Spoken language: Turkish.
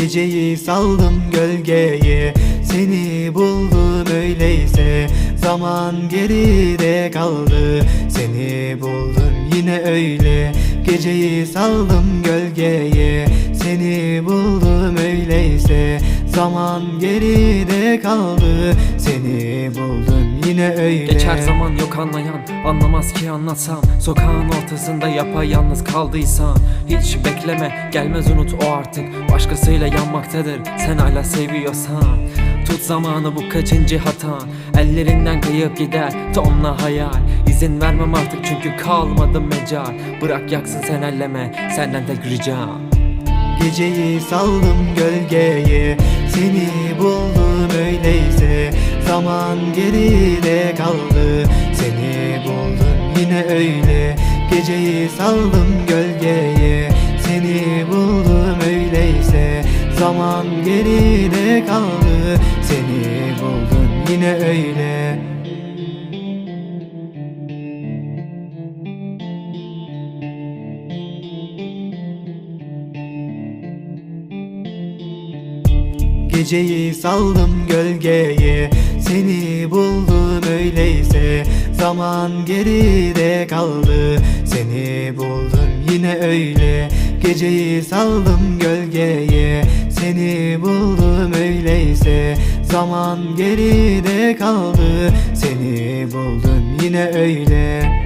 Geceyi saldım gölgeye. Seni buldum öyleyse Zaman geride kaldı. Seni buldum yine öyle. Geceyi saldım gölgeye. Seni buldum öyleyse Zaman geride kaldı. Seni buldum yine öyle. Geçer zaman yok anlayan Anlamaz ki anlatsam. Sokağın ortasında yapayalnız kaldıysan. Hiç bekleme gelmez unut o artık. Başkasıyla yanmaktadır Sen hala seviyorsan. Tut zamanı bu kaçıncı hatan? Ellerinden kayıp gider tonla hayal. İzin vermem artık çünkü kalmadı mecal. Bırak yaksın sen elleme senden tek ricam. Geceyi saldım gölgeye. Seni buldum öyleyse Zaman geride kaldı. Seni buldum yine öyle. Geceyi saldım gölgeye. Seni buldum öyleyse. Zaman geride kaldı. Seni buldum yine öyle Geceyi saldım gölgeye. Seni buldum öyleyse Zaman geride kaldı. Seni buldum yine öyle Geceyi saldım gölgeye. Seni buldum öyleyse Zaman geride kaldı. Seni buldum yine öyle